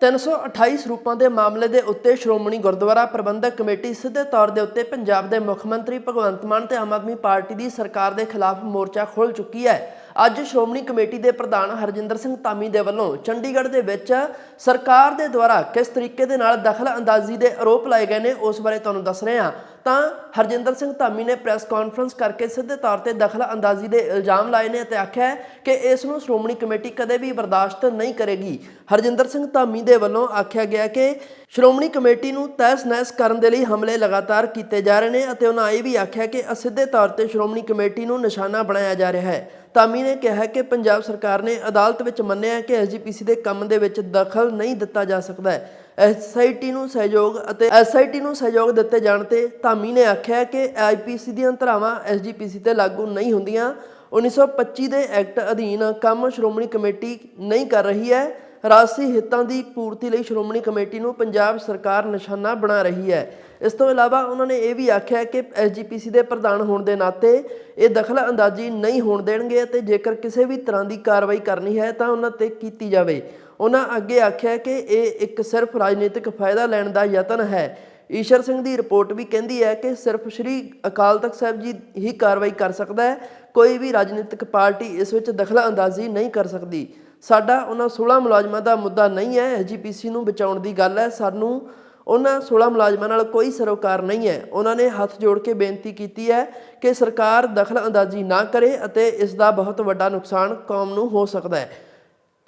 328 ਸਰੂਪਾਂ ਦੇ ਮਾਮਲੇ ਦੇ ਉੱਤੇ ਸ਼੍ਰੋਮਣੀ ਗੁਰਦੁਆਰਾ ਪ੍ਰਬੰਧਕ ਕਮੇਟੀ ਸਿੱਧੇ ਤੌਰ ਦੇ ਉੱਤੇ ਪੰਜਾਬ ਦੇ ਮੁੱਖ ਮੰਤਰੀ ਭਗਵੰਤ ਮਾਨ ਤੇ ਆਮ ਆਦਮੀ ਪਾਰਟੀ ਦੀ ਸਰਕਾਰ ਦੇ ਖਿਲਾਫ ਮੋਰਚਾ ਖੋਲ੍ਹ ਚੁੱਕੀ ਹੈ। ਅੱਜ ਸ਼੍ਰੋਮਣੀ ਕਮੇਟੀ ਦੇ ਪ੍ਰਧਾਨ ਹਰਜਿੰਦਰ ਸਿੰਘ ਧਾਮੀ ਦੇ ਵੱਲੋਂ ਚੰਡੀਗੜ੍ਹ ਦੇ ਵਿੱਚ ਸਰਕਾਰ ਦੇ ਦੁਆਰਾ ਕਿਸ ਤਰੀਕੇ ਦੇ ਨਾਲ ਦਖਲ ਅੰਦਾਜ਼ੀ ਦੇ ਆਰੋਪ ਲਾਏ ਗਏ ਨੇ, ਉਸ ਬਾਰੇ ਤੁਹਾਨੂੰ ਦੱਸ ਰਹੇ ਹਾਂ। ਤਾਂ ਹਰਜਿੰਦਰ ਸਿੰਘ ਧਾਮੀ ਨੇ ਪ੍ਰੈਸ ਕਾਨਫਰੰਸ ਕਰਕੇ ਸਿੱਧੇ ਤੌਰ ਤੇ ਦਖਲ ਅੰਦਾਜ਼ੀ ਦੇ ਇਲਜ਼ਾਮ ਲਾਏ ਨੇ ਅਤੇ ਆਖਿਆ ਕਿ ਇਸ ਨੂੰ ਸ਼੍ਰੋਮਣੀ ਕਮੇਟੀ ਕਦੇ ਵੀ ਬਰਦਾਸ਼ਤ ਨਹੀਂ ਕਰੇਗੀ। ਹਰਜਿੰਦਰ ਸਿੰਘ ਧਾਮੀ ਦੇ ਵੱਲੋਂ ਆਖਿਆ ਗਿਆ ਕਿ ਸ਼੍ਰੋਮਣੀ ਕਮੇਟੀ ਨੂੰ ਤਹਿਸ-ਨਹਿਸ ਕਰਨ ਦੇ ਲਈ ਹਮਲੇ ਲਗਾਤਾਰ ਕੀਤੇ ਜਾ ਰਹੇ ਨੇ ਅਤੇ ਉਹਨਾਂ ਇਹ ਵੀ ਆਖਿਆ ਕਿ ਅਸਿੱਧੇ ਤੌਰ ਤੇ ਸ਼੍ਰੋਮਣੀ ਕਮੇਟੀ ਨੂੰ ਨਿਸ਼ਾਨਾ ਬਣਾਇਆ ਜਾ ਰਿਹਾ ਹੈ। ਧਾਮੀ ਨੇ ਕਿਹਾ ਕਿ ਪੰਜਾਬ ਸਰਕਾਰ ਨੇ ਅਦਾਲਤ ਵਿੱਚ ਮੰਨਿਆ ਹੈ ਕਿ ਐਸਜੀਪੀਸੀ ਦੇ ਕੰਮ ਦੇ ਵਿੱਚ ਦਖਲ ਨਹੀਂ ਦਿੱਤਾ ਜਾ ਸਕਦਾ ਹੈ। ਐਸਆਈਟੀ ਨੂੰ ਸਹਿਯੋਗ ਅਤੇ ਐਸਆਈਟੀ ਨੂੰ ਸਹਿਯੋਗ ਦਿੱਤੇ ਜਾਣ ਤੇ ਧਾਮੀ ਨੇ ਆਖਿਆ ਕਿ ਆਈਪੀਸੀ ਦੀਆਂ ਧਾਰਾਵਾਂ ਐਸਜੀਪੀਸੀ ਤੇ ਲਾਗੂ ਨਹੀਂ ਹੁੰਦੀਆਂ। 1925 ਦੇ ਐਕਟ ਅਧੀਨ ਕੰਮ ਸ਼੍ਰੋਮਣੀ ਕਮੇਟੀ ਨਹੀਂ ਕਰ ਰਹੀ ਹੈ। ਰਾਸ਼ੀ ਹਿੱਤਾਂ ਦੀ ਪੂਰਤੀ ਲਈ ਸ਼੍ਰੋਮਣੀ ਕਮੇਟੀ ਨੂੰ ਪੰਜਾਬ ਸਰਕਾਰ ਨਿਸ਼ਾਨਾ ਬਣਾ ਰਹੀ ਹੈ। ਇਸ ਤੋਂ ਇਲਾਵਾ ਉਹਨਾਂ ਨੇ ਇਹ ਵੀ ਆਖਿਆ ਕਿ ਐਸਜੀਪੀਸੀ ਦੇ ਪ੍ਰਧਾਨ ਹੋਣ ਦੇ ਨਾਤੇ ਇਹ ਦਖਲ ਅੰਦਾਜ਼ੀ ਨਹੀਂ ਹੋਣ ਦੇਣਗੇ ਅਤੇ ਜੇਕਰ ਕਿਸੇ ਵੀ ਤਰ੍ਹਾਂ ਦੀ ਕਾਰਵਾਈ ਕਰਨੀ ਹੈ ਤਾਂ ਉਹਨਾਂ ਤੇ ਕੀਤੀ ਜਾਵੇ। ਉਹਨਾਂ ਅੱਗੇ ਆਖਿਆ ਕਿ ਇਹ ਇੱਕ ਸਿਰਫ ਰਾਜਨੀਤਿਕ ਫਾਇਦਾ ਲੈਣ ਦਾ ਯਤਨ ਹੈ। ਈਸ਼ਰ ਸਿੰਘ ਦੀ ਰਿਪੋਰਟ ਵੀ ਕਹਿੰਦੀ ਹੈ ਕਿ ਸਿਰਫ ਸ੍ਰੀ ਅਕਾਲ ਤਖਤ ਸਾਹਿਬ ਜੀ ਹੀ ਕਾਰਵਾਈ ਕਰ ਸਕਦਾ ਹੈ। ਕੋਈ ਵੀ ਰਾਜਨੀਤਿਕ ਪਾਰਟੀ ਇਸ ਵਿੱਚ ਦਖਲ ਅੰਦਾਜ਼ੀ ਨਹੀਂ ਕਰ ਸਕਦੀ। ਸਾਡਾ ਉਹਨਾਂ 16 ਮੁਲਾਜ਼ਮਾਂ ਦਾ ਮੁੱਦਾ ਨਹੀਂ ਹੈ। ਐਸਜੀਪੀਸੀ ਨੂੰ ਬਚਾਉਣ ਦੀ ਗੱਲ ਹੈ। ਸਾਨੂੰ ਉਹਨਾਂ 16 ਮੁਲਾਜ਼ਮਾਂ ਨਾਲ ਕੋਈ ਸਰੋਕਾਰ ਨਹੀਂ ਹੈ। ਉਹਨਾਂ ਨੇ ਹੱਥ ਜੋੜ ਕੇ ਬੇਨਤੀ ਕੀਤੀ ਹੈ ਕਿ ਸਰਕਾਰ ਦਖਲ ਅੰਦਾਜ਼ੀ ਨਾ ਕਰੇ ਅਤੇ ਇਸ ਦਾ ਬਹੁਤ ਵੱਡਾ ਨੁਕਸਾਨ ਕੌਮ ਨੂੰ ਹੋ ਸਕਦਾ ਹੈ।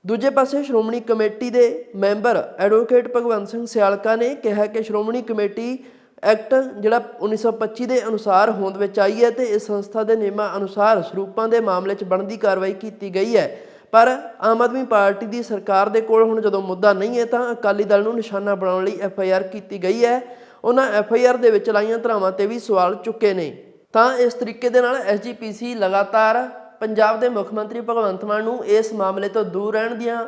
ਦੂਜੇ ਪਾਸੇ ਸ਼੍ਰੋਮਣੀ ਕਮੇਟੀ ਦੇ ਮੈਂਬਰ ਐਡਵੋਕੇਟ ਭਗਵੰਤ ਸਿੰਘ ਸਿਆਲਕਾ ਨੇ ਕਿਹਾ ਕਿ ਸ਼੍ਰੋਮਣੀ ਕਮੇਟੀ ਐਕਟ ਜਿਹੜਾ 1925 ਦੇ ਅਨੁਸਾਰ ਹੋਂਦ ਵਿੱਚ ਆਈ ਹੈ ਤੇ ਇਸ ਸੰਸਥਾ ਦੇ ਨਿਯਮਾਂ ਅਨੁਸਾਰ ਸਰੂਪਾਂ ਦੇ ਮਾਮਲੇ 'ਚ ਬਣਦੀ ਕਾਰਵਾਈ ਕੀਤੀ ਗਈ ਹੈ। ਪਰ ਆਮ ਆਦਮੀ ਪਾਰਟੀ ਦੀ ਸਰਕਾਰ ਦੇ ਕੋਲ ਹੁਣ ਜਦੋਂ ਮੁੱਦਾ ਨਹੀਂ ਹੈ ਤਾਂ ਅਕਾਲੀ ਦਲ ਨੂੰ ਨਿਸ਼ਾਨਾ ਬਣਾਉਣ ਲਈ ਐਫ ਆਈ ਆਰ ਕੀਤੀ ਗਈ ਹੈ। ਉਹਨਾਂ ਐਫ ਆਈ ਆਰ ਦੇ ਵਿੱਚ ਲਾਈਆਂ ਧਰਾਵਾਂ ਤੇ ਵੀ ਸਵਾਲ ਚੁੱਕੇ ਨੇ। ਤਾਂ ਇਸ ਤਰੀਕੇ ਦੇ ਨਾਲ ਐਸਜੀਪੀਸੀ ਲਗਾਤਾਰ ਪੰਜਾਬ ਦੇ ਮੁੱਖ ਮੰਤਰੀ ਭਗਵੰਤ ਮਾਨ ਨੂੰ ਇਸ ਮਾਮਲੇ ਤੋਂ ਦੂਰ ਰਹਿਣ ਦੀਆਂ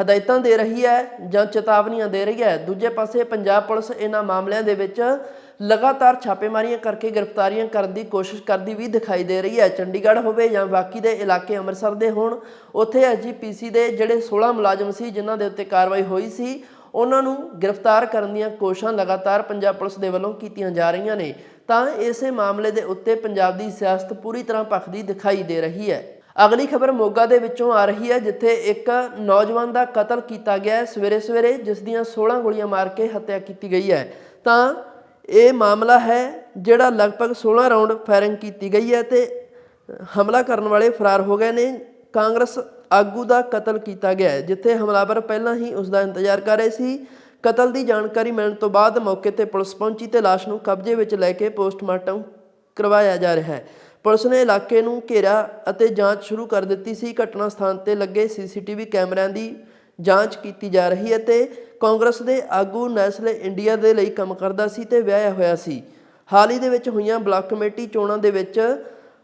ਹਦਾਇਤਾਂ ਦੇ ਰਹੀ ਹੈ ਜਾਂ ਚੇਤਾਵਨੀਆਂ ਦੇ ਰਹੀ ਹੈ। ਦੂਜੇ ਪਾਸੇ ਪੰਜਾਬ ਪੁਲਿਸ ਇਹਨਾਂ ਮਾਮਲਿਆਂ ਦੇ ਵਿੱਚ ਲਗਾਤਾਰ ਛਾਪੇਮਾਰੀਆਂ ਕਰਕੇ ਗ੍ਰਿਫਤਾਰੀਆਂ ਕਰਨ ਦੀ ਕੋਸ਼ਿਸ਼ ਕਰਦੀ ਵੀ ਦਿਖਾਈ ਦੇ ਰਹੀ ਹੈ। ਚੰਡੀਗੜ੍ਹ ਹੋਵੇ ਜਾਂ ਬਾਕੀ ਦੇ ਇਲਾਕੇ ਅੰਮ੍ਰਿਤਸਰ ਦੇ ਹੋਣ, ਉੱਥੇ ਐਸਜੀਪੀਸੀ ਦੇ ਜਿਹੜੇ 16 ਮੁਲਾਜ਼ਮ ਸੀ, ਜਿਨ੍ਹਾਂ ਦੇ ਉੱਤੇ ਕਾਰਵਾਈ ਹੋਈ ਸੀ, ਉਹਨਾਂ ਨੂੰ ਗ੍ਰਿਫਤਾਰ ਕਰਨ ਦੀਆਂ ਕੋਸ਼ਿਸ਼ਾਂ ਲਗਾਤਾਰ ਪੰਜਾਬ ਪੁਲਿਸ ਦੇ ਵੱਲੋਂ ਕੀਤੀਆਂ ਜਾ ਰਹੀਆਂ ਨੇ। ਤਾਂ ਇਸੇ ਮਾਮਲੇ ਦੇ ਉੱਤੇ ਪੰਜਾਬ ਦੀ ਸਿਆਸਤ ਪੂਰੀ ਤਰ੍ਹਾਂ ਭਖਦੀ ਦਿਖਾਈ ਦੇ ਰਹੀ ਹੈ। ਅਗਲੀ ਖਬਰ ਮੋਗਾ ਦੇ ਵਿੱਚੋਂ ਆ ਰਹੀ ਹੈ, ਜਿੱਥੇ ਇੱਕ ਨੌਜਵਾਨ ਦਾ ਕਤਲ ਕੀਤਾ ਗਿਆ ਹੈ। ਸਵੇਰੇ ਸਵੇਰੇ ਜਿਸ ਦੀਆਂ 16 ਗੋਲੀਆਂ ਮਾਰ ਕੇ ਹੱਤਿਆ ਕੀਤੀ ਗਈ ਹੈ। ਤਾਂ ਇਹ ਮਾਮਲਾ ਹੈ ਜਿਹੜਾ ਲਗਭਗ 16 ਰਾਉਂਡ ਫਾਇਰਿੰਗ ਕੀਤੀ ਗਈ ਹੈ ਤੇ ਹਮਲਾ ਕਰਨ ਵਾਲੇ ਫਰਾਰ ਹੋ ਗਏ ਨੇ। ਕਾਂਗਰਸ ਆਗੂ ਦਾ ਕਤਲ ਕੀਤਾ ਗਿਆ ਹੈ, ਜਿੱਥੇ ਹਮਲਾਵਰ ਪਹਿਲਾਂ ਹੀ ਉਸ ਦਾ ਇੰਤਜ਼ਾਰ ਕਰ ਰਹੇ ਸੀ। ਕਤਲ ਦੀ ਜਾਣਕਾਰੀ ਮਿਲਣ ਤੋਂ ਬਾਅਦ ਮੌਕੇ ਤੇ ਪੁਲਿਸ ਪਹੁੰਚੀ ਤੇ ਲਾਸ਼ ਨੂੰ ਕਬਜ਼ੇ ਵਿੱਚ ਲੈ ਕੇ ਪੋਸਟਮਾਰਟਮ ਕਰਵਾਇਆ ਜਾ ਰਿਹਾ ਹੈ। ਪੁਲਿਸ ਨੇ ਇਲਾਕੇ ਨੂੰ ਘੇਰਾ ਅਤੇ ਜਾਂਚ ਸ਼ੁਰੂ ਕਰ ਦਿੱਤੀ ਸੀ। ਘਟਨਾ ਸਥਾਨ ਤੇ ਲੱਗੇ ਸੀਸੀਟੀਵੀ ਕੈਮਰਿਆਂ ਦੀ ਜਾਂਚ ਕੀਤੀ ਜਾ ਰਹੀ ਹੈ ਤੇ ਕਾਂਗਰਸ ਦੇ ਆਗੂ ਨੈਸਲੇ ਇੰਡੀਆ ਦੇ ਲਈ ਕੰਮ ਕਰਦਾ ਸੀ ਤੇ ਵਿਆਹਿਆ ਹੋਇਆ ਸੀ। ਹਾਲ ਹੀ ਦੇ ਵਿੱਚ ਹੋਈਆਂ ਬਲਾਕ ਕਮੇਟੀ ਚੋਣਾਂ ਦੇ ਵਿੱਚ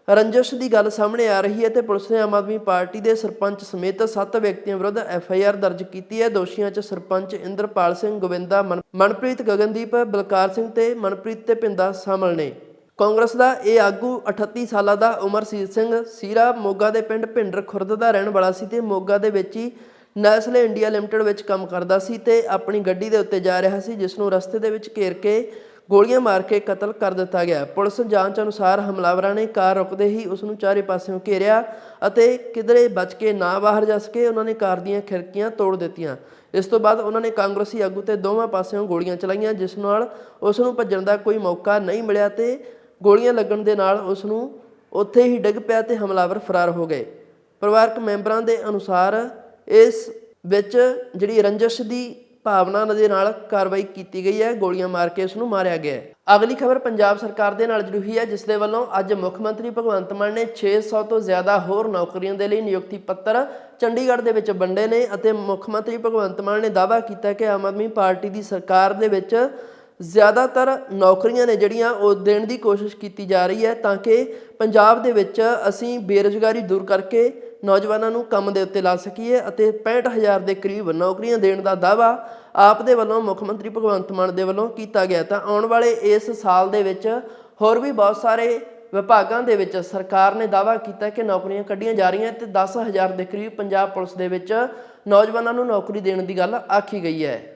ਰੰਜਸ਼ ਦੀ ਗੱਲ ਸਾਹਮਣੇ ਆ ਰਹੀ ਹੈ ਤੇ ਪੁਲਿਸ ਨੇ ਆਮ ਆਦਮੀ ਪਾਰਟੀ ਦੇ ਸਰਪੰਚ ਸਮੇਤ 7 ਵਿਅਕਤੀਆਂ ਵਿਰੁੱਧ ਐਫ ਆਈ ਆਰ ਦਰਜ ਕੀਤੀ ਹੈ। ਦੋਸ਼ੀਆਂ 'ਚ ਸਰਪੰਚ ਇੰਦਰਪਾਲ ਸਿੰਘ, ਗੋਵਿੰਦਾ, ਮਨ- ਮਨਪ੍ਰੀਤ, ਗਗਨਦੀਪ, ਬਲਕਾਰ ਸਿੰਘ ਤੇ ਮਨਪ੍ਰੀਤ ਤੇ ਪਿੰਦਾ ਸ਼ਾਮਲ ਨੇ। ਕਾਂਗਰਸ ਦਾ ਇਹ ਆਗੂ 38 ਸਾਲਾਂ ਦਾ ਉਮਰਸੀਤ ਸਿੰਘ ਸੀਰਾ ਮੋਗਾ ਦੇ ਪਿੰਡ ਭਿੰਡਰ ਖੁਰਦ ਦਾ ਰਹਿਣ ਵਾਲਾ ਸੀ ਤੇ ਮੋਗਾ ਦੇ ਵਿੱਚ ਹੀ ਨੈਸਲੇ ਇੰਡੀਆ ਲਿਮਟਿਡ ਵਿੱਚ ਕੰਮ ਕਰਦਾ ਸੀ ਤੇ ਆਪਣੀ ਗੱਡੀ ਦੇ ਉੱਤੇ ਜਾ ਰਿਹਾ ਸੀ, ਜਿਸ ਨੂੰ ਰਸਤੇ ਦੇ ਵਿੱਚ ਘੇਰ ਕੇ ਗੋਲੀਆਂ ਮਾਰ ਕੇ ਕਤਲ ਕਰ ਦਿੱਤਾ ਗਿਆ। ਪੁਲਿਸ ਜਾਂਚ ਅਨੁਸਾਰ ਹਮਲਾਵਰਾਂ ਨੇ ਕਾਰ ਰੁਕਦੇ ਹੀ ਉਸ ਨੂੰ ਚਾਰੇ ਪਾਸਿਓਂ ਘੇਰਿਆ ਅਤੇ ਕਿਧਰੇ ਬਚ ਕੇ ਨਾ ਬਾਹਰ ਜਾ ਸਕੇ ਉਹਨਾਂ ਨੇ ਕਾਰ ਦੀਆਂ ਖਿੜਕੀਆਂ ਤੋੜ ਦਿੱਤੀਆਂ। ਇਸ ਤੋਂ ਬਾਅਦ ਉਹਨਾਂ ਨੇ ਕਾਂਗਰਸੀ ਆਗੂ ਤੇ ਦੋਵਾਂ ਪਾਸਿਓਂ ਗੋਲੀਆਂ ਚਲਾਈਆਂ, ਜਿਸ ਨਾਲ ਉਸ ਨੂੰ ਭੱਜਣ ਦਾ ਕੋਈ ਮੌਕਾ ਨਹੀਂ ਮਿਲਿਆ ਤੇ ਗੋਲੀਆਂ ਲੱਗਣ ਦੇ ਨਾਲ ਉਸ ਨੂੰ ਉੱਥੇ ਹੀ ਡਿੱਗ ਪਿਆ ਤੇ ਹਮਲਾਵਰ ਫਰਾਰ ਹੋ ਗਏ। ਪਰਿਵਾਰਕ ਮੈਂਬਰਾਂ ਦੇ ਅਨੁਸਾਰ ਇਸ ਵਿੱਚ ਜਿਹੜੀ ਰੰਜਸ਼ ਦੀ ਭਾਵਨਾ ਦੇ ਨਾਲ ਕਾਰਵਾਈ ਕੀਤੀ ਗਈ ਹੈ, ਗੋਲੀਆਂ ਮਾਰ ਕੇ ਉਸ ਨੂੰ ਮਾਰਿਆ ਗਿਆ ਹੈ। ਅਗਲੀ ਖਬਰ ਪੰਜਾਬ ਸਰਕਾਰ ਦੇ ਨਾਲ ਜੁੜੀ ਹੋਈ ਹੈ ਜਿਸ ਦੇ ਵੱਲੋਂ ਅੱਜ ਮੁੱਖ ਮੰਤਰੀ ਭਗਵੰਤ ਮਾਨ ਨੇ 600 ਤੋਂ ਜ਼ਿਆਦਾ ਹੋਰ ਨੌਕਰੀਆਂ ਦੇ ਲਈ ਨਿਯੁਕਤੀ ਪੱਤਰ ਚੰਡੀਗੜ੍ਹ ਦੇ ਵਿੱਚ ਵੰਡੇ ਨੇ ਅਤੇ ਮੁੱਖ ਮੰਤਰੀ ਭਗਵੰਤ ਮਾਨ ਨੇ ਦਾਅਵਾ ਕੀਤਾ ਕਿ ਆਮ ਆਦਮੀ ਪਾਰਟੀ ਦੀ ਸਰਕਾਰ ਦੇ ਵਿੱਚ ਜ਼ਿਆਦਾਤਰ ਨੌਕਰੀਆਂ ਨੇ ਜਿਹੜੀਆਂ ਉਹ ਦੇਣ ਦੀ ਕੋਸ਼ਿਸ਼ ਕੀਤੀ ਜਾ ਰਹੀ ਹੈ ਤਾਂ ਕਿ ਪੰਜਾਬ ਦੇ ਵਿੱਚ ਅਸੀਂ ਬੇਰੁਜ਼ਗਾਰੀ ਦੂਰ ਕਰਕੇ ਨੌਜਵਾਨਾਂ ਨੂੰ ਕੰਮ ਦੇ ਉੱਤੇ ਲਾ ਸਕੀਏ ਅਤੇ 65000 ਦੇ ਕਰੀਬ ਨੌਕਰੀਆਂ ਦੇਣ ਦਾ ਦਾਅਵਾ ਆਪ ਦੇ ਵੱਲੋਂ ਮੁੱਖ ਮੰਤਰੀ ਭਗਵੰਤ ਮਾਨ ਦੇ ਵੱਲੋਂ ਕੀਤਾ ਗਿਆ ਤਾਂ ਆਉਣ ਵਾਲੇ ਇਸ ਸਾਲ ਦੇ ਵਿੱਚ ਹੋਰ ਵੀ ਬਹੁਤ ਸਾਰੇ ਵਿਭਾਗਾਂ ਦੇ ਵਿੱਚ ਸਰਕਾਰ ਨੇ ਦਾਅਵਾ ਕੀਤਾ ਕਿ ਨੌਕਰੀਆਂ ਕੱਢੀਆਂ ਜਾ ਰਹੀਆਂ ਤੇ 10000 ਦੇ ਕਰੀਬ ਪੰਜਾਬ ਪੁਲਿਸ ਦੇ ਵਿੱਚ ਨੌਜਵਾਨਾਂ ਨੂੰ ਨੌਕਰੀ ਦੇਣ ਦੀ ਗੱਲ ਆਖੀ ਗਈ ਹੈ।